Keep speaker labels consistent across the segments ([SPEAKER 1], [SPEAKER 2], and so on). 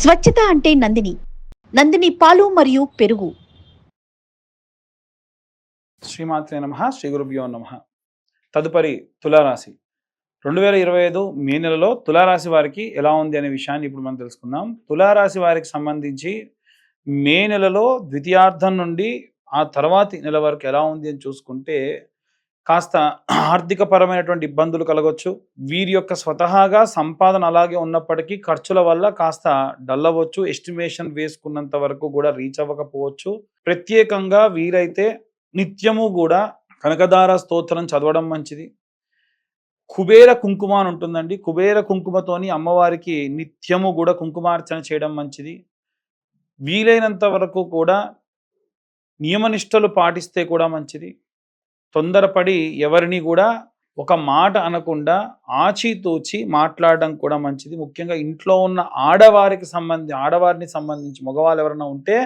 [SPEAKER 1] స్వచ్ఛత అంటే నందిని. నందిని పాలు మరియు పెరుగు.
[SPEAKER 2] శ్రీమాత్రే నమ శ్రీ గురుభ్యో నమ. తదుపరి తులారాశి. రెండు వేల ఇరవై ఐదు మే నెలలో తులారాశి వారికి ఎలా ఉంది అనే విషయాన్ని ఇప్పుడు మనం తెలుసుకుందాం. తులారాశి వారికి సంబంధించి మే నెలలో ద్వితీయార్థం నుండి ఆ తర్వాతి నెల వరకు ఎలా ఉంది అని చూసుకుంటే కాస్త ఆర్థిక పరమైనటువంటి ఇబ్బందులు కలగవచ్చు వీరి యొక్క స్వతహాగా సంపాదన అలాగే ఉన్నప్పటికీ ఖర్చుల వల్ల కాస్త డల్ అవ్వచ్చు ఎస్టిమేషన్ వేసుకున్నంత వరకు కూడా రీచ్ అవ్వకపోవచ్చు. ప్రత్యేకంగా వీరైతే నిత్యము కూడా కనకదార స్తోత్రం చదవడం మంచిది. కుబేర కుంకుమ అని ఉంటుందండి. కుబేర కుంకుమతోని అమ్మవారికి నిత్యము కూడా కుంకుమార్చన చేయడం మంచిది. వీలైనంత వరకు కూడా నియమనిష్టలు పాటిస్తే కూడా మంచిది. తొందరపడి ఎవరిని కూడా ఒక మాట అనకుండా ఆచితూచి మాట్లాడడం కూడా మంచిది. ముఖ్యంగా ఇంట్లో ఉన్న ఆడవారికి సంబంధి ఆడవారిని సంబంధించి మగవాళ్ళు ఎవరైనా ఉంటే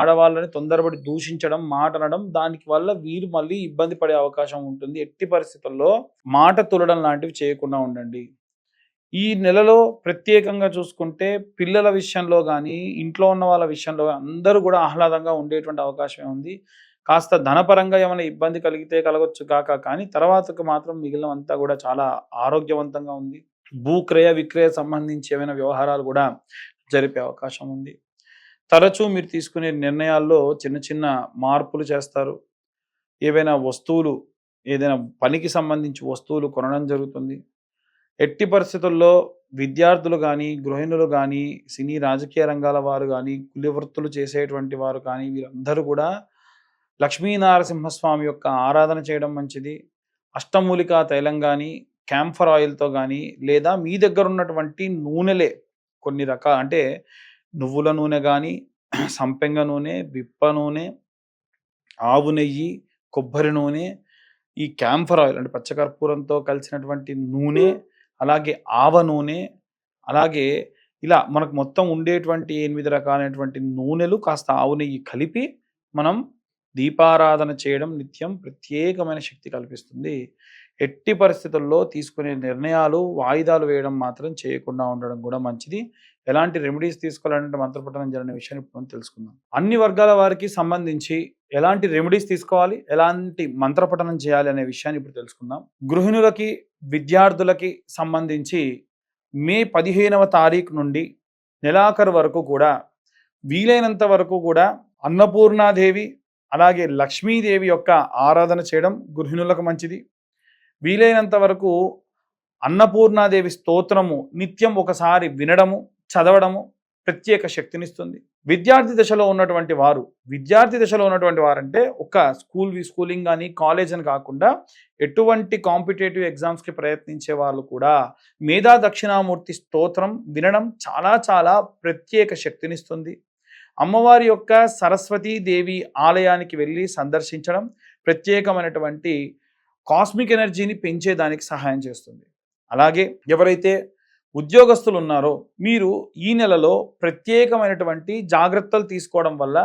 [SPEAKER 2] ఆడవాళ్ళని తొందరపడి దూషించడం మాట అనడం దానికి వల్ల వీరు మళ్ళీ ఇబ్బంది పడే అవకాశం ఉంటుంది. ఎట్టి పరిస్థితుల్లో మాట తులడం లాంటివి చేయకుండా ఉండండి. ఈ నెలలో ప్రత్యేకంగా చూసుకుంటే పిల్లల విషయంలో కానీ ఇంట్లో ఉన్న వాళ్ళ విషయంలో అందరూ కూడా ఆహ్లాదంగా ఉండేటువంటి అవకాశం ఉంది. కాస్త ధనపరంగా ఏమైనా ఇబ్బంది కలిగితే కలగొచ్చు కాక కానీ తర్వాతకు మాత్రం మిగిలిన అంతా కూడా చాలా ఆరోగ్యవంతంగా ఉంది. భూక్రయ విక్రయ సంబంధించి ఏమైనా వ్యవహారాలు కూడా జరిపే అవకాశం ఉంది. తరచూ మీరు తీసుకునే నిర్ణయాల్లో చిన్న చిన్న మార్పులు చేస్తారు. ఏవైనా వస్తువులు ఏదైనా పనికి సంబంధించి వస్తువులు కొనడం జరుగుతుంది. ఎట్టి పరిస్థితుల్లో విద్యార్థులు కానీ గృహిణులు కానీ సినీ రాజకీయ రంగాల వారు కానీ కులి వృత్తులు చేసేటువంటి వారు కానీ వీరందరూ కూడా లక్ష్మీనారసింహస్వామి యొక్క ఆరాధన చేయడం మంచిది. అష్టమూలికా తైలం కానీ క్యాంఫర్ ఆయిల్తో కానీ లేదా మీ దగ్గర ఉన్నటువంటి నూనెలే కొన్ని రకాల అంటే నువ్వుల నూనె కానీ సంపెంగ నూనె బిప్ప నూనె ఆవు నెయ్యి కొబ్బరి నూనె ఈ క్యాంఫర్ ఆయిల్ అంటే పచ్చకర్పూరంతో కలిసినటువంటి నూనె అలాగే ఆవ నూనె అలాగే ఇలా మనకు మొత్తం ఉండేటువంటి ఎనిమిది రకాలైనటువంటి నూనెలు కాస్త ఆవు నెయ్యి కలిపి మనం దీపారాధన చేయడం నిత్యం ప్రత్యేకమైన శక్తి కల్పిస్తుంది. ఎట్టి పరిస్థితుల్లో తీసుకునే నిర్ణయాలు వాయిదాలు వేయడం మాత్రం చేయకుండా ఉండడం కూడా మంచిది. ఎలాంటి రెమెడీస్ తీసుకోవాలంటే మంత్రపఠనం జరిగిన విషయాన్ని ఇప్పుడు మనం తెలుసుకుందాం. అన్ని వర్గాల వారికి సంబంధించి ఎలాంటి రెమెడీస్ తీసుకోవాలి ఎలాంటి మంత్రపఠనం చేయాలి అనే విషయాన్ని ఇప్పుడు తెలుసుకుందాం. గృహిణులకి విద్యార్థులకి సంబంధించి మే పదిహేనవ తారీఖు నుండి నెలాఖరు వరకు కూడా వీలైనంత వరకు కూడా అన్నపూర్ణాదేవి అలాగే లక్ష్మీదేవి యొక్క ఆరాధన చేయడం గృహిణులకు మంచిది. వీలైనంత వరకు అన్నపూర్ణాదేవి స్తోత్రము నిత్యం ఒకసారి వినడము చదవడము ప్రత్యేక శక్తినిస్తుంది. విద్యార్థి దశలో ఉన్నటువంటి వారు విద్యార్థి దశలో ఉన్నటువంటి వారంటే ఒక స్కూల్ స్కూలింగ్ కానీ కాలేజ్ అని కాకుండా ఎటువంటి కాంపిటేటివ్ ఎగ్జామ్స్కి ప్రయత్నించే వాళ్ళు కూడా మేధా దక్షిణామూర్తి స్తోత్రం వినడం చాలా చాలా ప్రత్యేక శక్తినిస్తుంది. అమ్మవారి యొక్క సరస్వతీదేవి ఆలయానికి వెళ్ళి సందర్శించడం ప్రత్యేకమైనటువంటి కాస్మిక్ ఎనర్జీని పెంచేదానికి సహాయం చేస్తుంది. అలాగే ఎవరైతే ఉద్యోగస్తులు ఉన్నారో మీరు ఈ నెలలో ప్రత్యేకమైనటువంటి జాగ్రత్తలు తీసుకోవడం వల్ల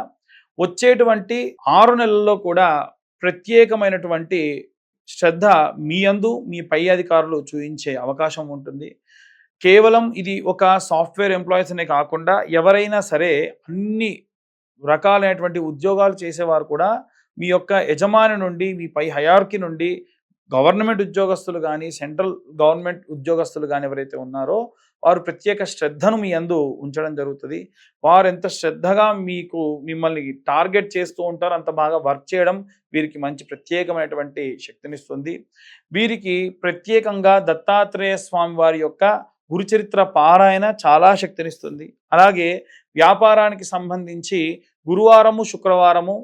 [SPEAKER 2] వచ్చేటువంటి ఆరు నెలల్లో కూడా ప్రత్యేకమైనటువంటి శ్రద్ధ మీ అందు మీ పై అధికారులు చూపించే అవకాశం ఉంటుంది. కేవలం ఇది ఒక సాఫ్ట్వేర్ ఎంప్లాయీస్ అనే కాకుండా ఎవరైనా సరే అన్ని రకాలైనటువంటి ఉద్యోగాలు చేసేవారు కూడా మీ యొక్క యజమాని నుండి మీ పై హయార్కి నుండి గవర్నమెంట్ ఉద్యోగస్తులు కానీ సెంట్రల్ గవర్నమెంట్ ఉద్యోగస్తులు కానీ ఎవరైతే ఉన్నారో వారు ప్రత్యేక శ్రద్ధను మీ అందు ఉంచడం జరుగుతుంది. వారు ఎంత శ్రద్ధగా మీకు మిమ్మల్ని టార్గెట్ చేస్తూ ఉంటారో అంత బాగా వర్క్ చేయడం వీరికి మంచి ప్రత్యేకమైనటువంటి శక్తినిస్తుంది. వీరికి ప్రత్యేకంగా దత్తాత్రేయ స్వామి వారి యొక్క గురుచరిత్ర పారాయణ చాలా శక్తినిస్తుంది. అలాగే వ్యాపారానికి సంబంధించి గురువారము శుక్రవారము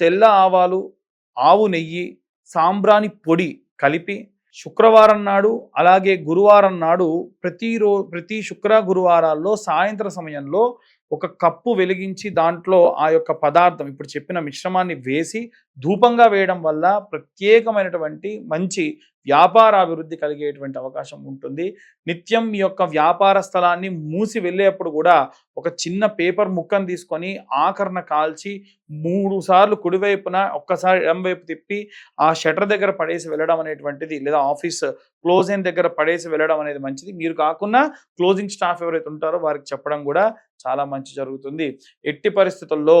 [SPEAKER 2] తెల్ల ఆవాలు ఆవు నెయ్యి సాంబ్రాణి పొడి కలిపి శుక్రవారం నాడు అలాగే గురువారం నాడు ప్రతిరో ప్రతి శుక్ర గురువారాల్లో సాయంత్ర సమయంలో ఒక కప్పు వెలిగించి దాంట్లో ఆ యొక్క పదార్థం ఇప్పుడు చెప్పిన మిశ్రమాన్ని వేసి ధూపంగా వేయడం వల్ల ప్రత్యేకమైనటువంటి మంచి వ్యాపార అభివృద్ధి కలిగేటువంటి అవకాశం ఉంటుంది. నిత్యం మీ యొక్క వ్యాపార స్థలాన్ని మూసి వెళ్ళేప్పుడు కూడా ఒక చిన్న పేపర్ ముక్కను తీసుకొని ఆకరణ కాల్చి మూడు సార్లు కుడివైపున ఒక్కసారి ఎడంవైపు తిప్పి ఆ షటర్ దగ్గర పడేసి వెళ్ళడం అనేటువంటిది లేదా ఆఫీస్ క్లోజింగ్ దగ్గర పడేసి వెళ్ళడం అనేది మంచిది. మీరు కాకుండా క్లోజింగ్ స్టాఫ్ ఎవరైతే ఉంటారో వారికి చెప్పడం కూడా చాలా మంచి జరుగుతుంది. ఎట్టి పరిస్థితుల్లో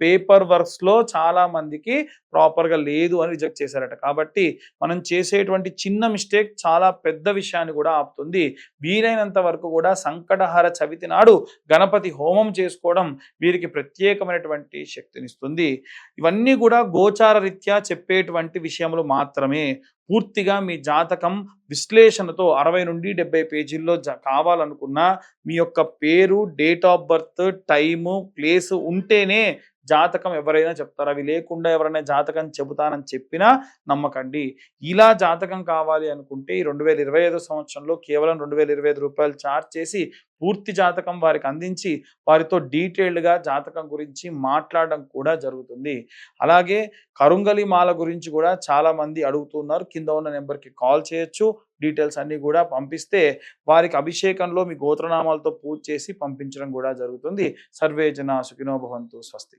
[SPEAKER 2] పేపర్ వర్క్స్లో చాలా మందికి ప్రాపర్గా లేదు అని రిజెక్ట్ చేశారట. కాబట్టి మనం చేసేటువంటి చిన్న మిస్టేక్ చాలా పెద్ద విషయాన్ని కూడా ఆపుతుంది. వీలైనంత వరకు కూడా సంకటహార చవితి నాడు గణపతి హోమం చేసుకోవడం వీరికి ప్రత్యేకమైనటువంటి శక్తినిస్తుంది. ఇవన్నీ కూడా గోచార రీత్యా చెప్పేటువంటి విషయములు మాత్రమే. పూర్తిగా మీ జాతకం విశ్లేషణతో అరవై నుండి డెబ్బై పేజీల్లో జ కావాలనుకున్నా మీ యొక్క పేరు date of birth time place ఉంటేనే జాతకం ఎవరైనా చెప్తారు. అవి లేకుండా ఎవరైనా జాతకం చెబుతానని చెప్పినా నమ్మకండి. ఇలా జాతకం కావాలి అనుకుంటే ఈ రెండు వేల ఇరవై ఐదు సంవత్సరంలో కేవలం రెండు వేల ఇరవై ఐదు రూపాయలు ఛార్జ్ చేసి పూర్తి జాతకం వారికి అందించి వారితో డీటెయిల్డ్గా జాతకం గురించి మాట్లాడడం కూడా జరుగుతుంది. అలాగే కరుంగలి మాల గురించి కూడా చాలామంది అడుగుతున్నారు. కింద ఉన్న నెంబర్కి కాల్ చేయొచ్చు. డీటెయిల్స్ అన్నీ కూడా పంపిస్తే వారికి అభిషేకంలో మీ గోత్రనామాలతో పూజ చేసి పంపించడం కూడా జరుగుతుంది. సర్వే జన సుఖినోభవంతు స్వస్తి.